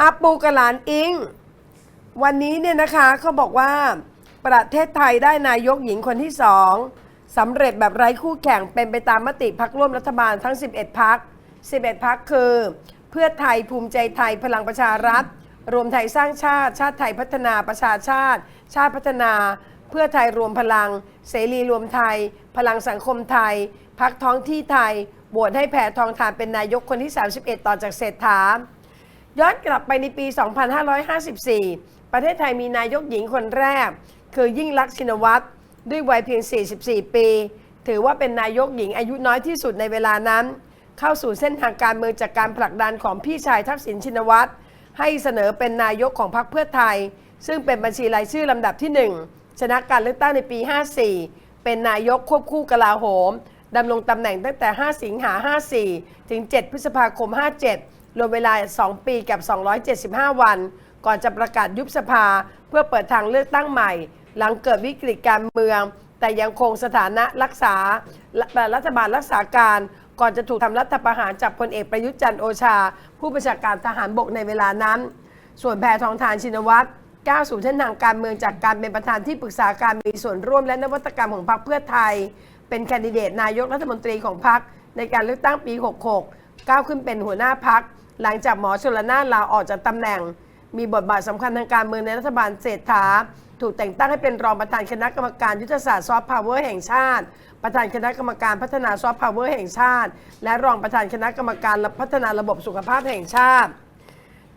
อาปูกับหลานอิง วันนี้เนี่ยนะคะเขาบอกว่าประเทศไทยได้นายกหญิงคนที่สองสำเร็จแบบไร้คู่แข่งเป็นไปตามมติพักร่วมรัฐบาลทั้ง 11 พัก 11 พักคือ เพื่อไทยภูมิใจไทยพลังประชารัฐ รวมไทยสร้างชาติ ชาติไทยพัฒนาประชาชาติ ชาติพัฒนา เพื่อไทยรวมพลัง เสรีรวมไทย พลังสังคมไทย พักท้องที่ไทยโหวตให้แพทองทานเป็นนายกคนที่ 31 ต่อจากเศรษฐา ย้อนกลับไปในปี 2554 ประเทศไทยมีนายกหญิงคนแรก คือยิ่งลักษณ์ชินวัตรด้วยวัยเพียง 44 ปี ถือว่าเป็นนายกหญิงอายุน้อยที่สุดในเวลานั้น เข้าสู่เส้นทางการเมืองจากการผลักดันของพี่ชายทักษิณชินวัตรให้เสนอเป็นนายกของพรรคเพื่อไทย ซึ่งเป็นบัญชีรายชื่อลำดับที่ 1 ชนะการเลือกตั้งในปี 54 เป็นนายกควบคู่กลาโหมดำรงตำแหน่งตั้งแต่ 5 สิงหา 54 ถึง 7 พฤษภาคม 57 รวมเวลา 2 ปีกับ 275 วัน ก่อนจะประกาศยุบสภาเพื่อเปิดทางเลือกตั้งใหม่ หลังเกิดวิกฤตการเมือง แต่ยังคงสถานะรักษารัฐบาลรักษาการ ก่อนจะถูกทำรัฐประหารจากพลเอกประยุทธ์จันทร์โอชา ผู้บัญชาการทหารบกในเวลานั้น ส่วนแพทองทานชินวัตรก้าวสู่เส้นทางการเมืองจากการเป็นประธานที่ปรึกษาการมีส่วนร่วมและนวัตกรรมของพรรคเพื่อไทย เป็นแคนดิเดตนายกรัฐมนตรีของพรรคในการเลือกตั้งปี 66 ก้าวขึ้นเป็นหัวหน้าพรรค หลังจากหมอชลนานลาออกจากตำแหน่ง มีบทบาทสำคัญทางการเมืองในรัฐบาลเศรษฐา ถูกแต่งตั้งให้เป็นรองประธานคณะกรรมการยุทธศาสตร์ซอฟต์พาวเวอร์แห่งชาติ ประธานคณะกรรมการพัฒนาซอฟต์พาวเวอร์แห่งชาติ และรองประธานคณะกรรมการพัฒนาระบบสุขภาพแห่งชาติ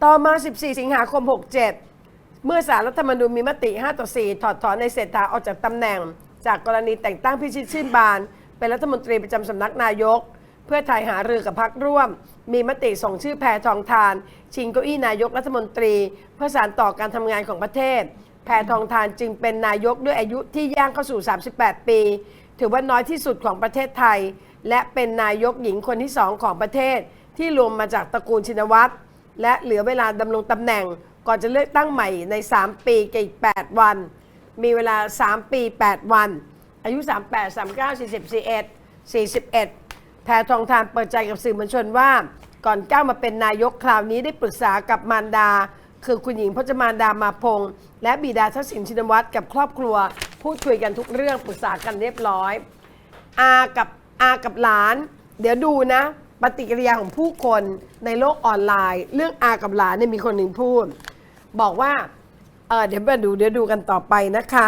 ต่อมา 14 สิงหาคม 67 เมื่อสารรัฐธรรมนูญมีมติ 5 ต่อ 4 ถอดถอนในเศรษฐาออกจากตำแหน่ง จากกรณีแต่งตั้งพิชิตชื่นบาน เป็นรัฐมนตรีประจำสำนักนายก เพื่อไทยหารือกับพักร่วม มีมติส่งชื่อแพทองทาน ชิงเก้าอี้นายกรัฐมนตรี เพื่อสานต่อการทำงานของประเทศ แพทองทานจึงเป็นนายกด้วยอายุที่ย่างเข้าสู่ 38 ปี ถือว่าน้อยที่สุดของประเทศไทย และเป็นนายกหญิงคนที่สองของประเทศ ที่รวมมาจากตระกูลชินวัตรและเหลือเวลาดำรงตำแหน่ง ก่อนจะเลือกตั้งใหม่ใน 3 ปีกับอีก 8 วัน มีเวลา 3 ปี 8 วัน อายุ 38 39 41 41 แพทองทานเปิดใจกับสื่อมวลชนว่า ก่อนก้าวมาเป็นนายกคราวนี้ได้ปรึกษากับมารดา คือคุณหญิงพจมานดามาพงษ์และบิดาทักษิณชินวัตรกับครอบครัว พูดคุยกันทุกเรื่องปรึกษากันเรียบร้อยอากับอากับหลาน เดี๋ยวดูนะ ปฏิกิริยาของผู้คนในโลกออนไลน์ เรื่องอากับหลานเนี่ยมีคนหนึ่งพูด บอกว่าเออเดี๋ยวมาดูเดี๋ยวดูกันต่อไปนะคะ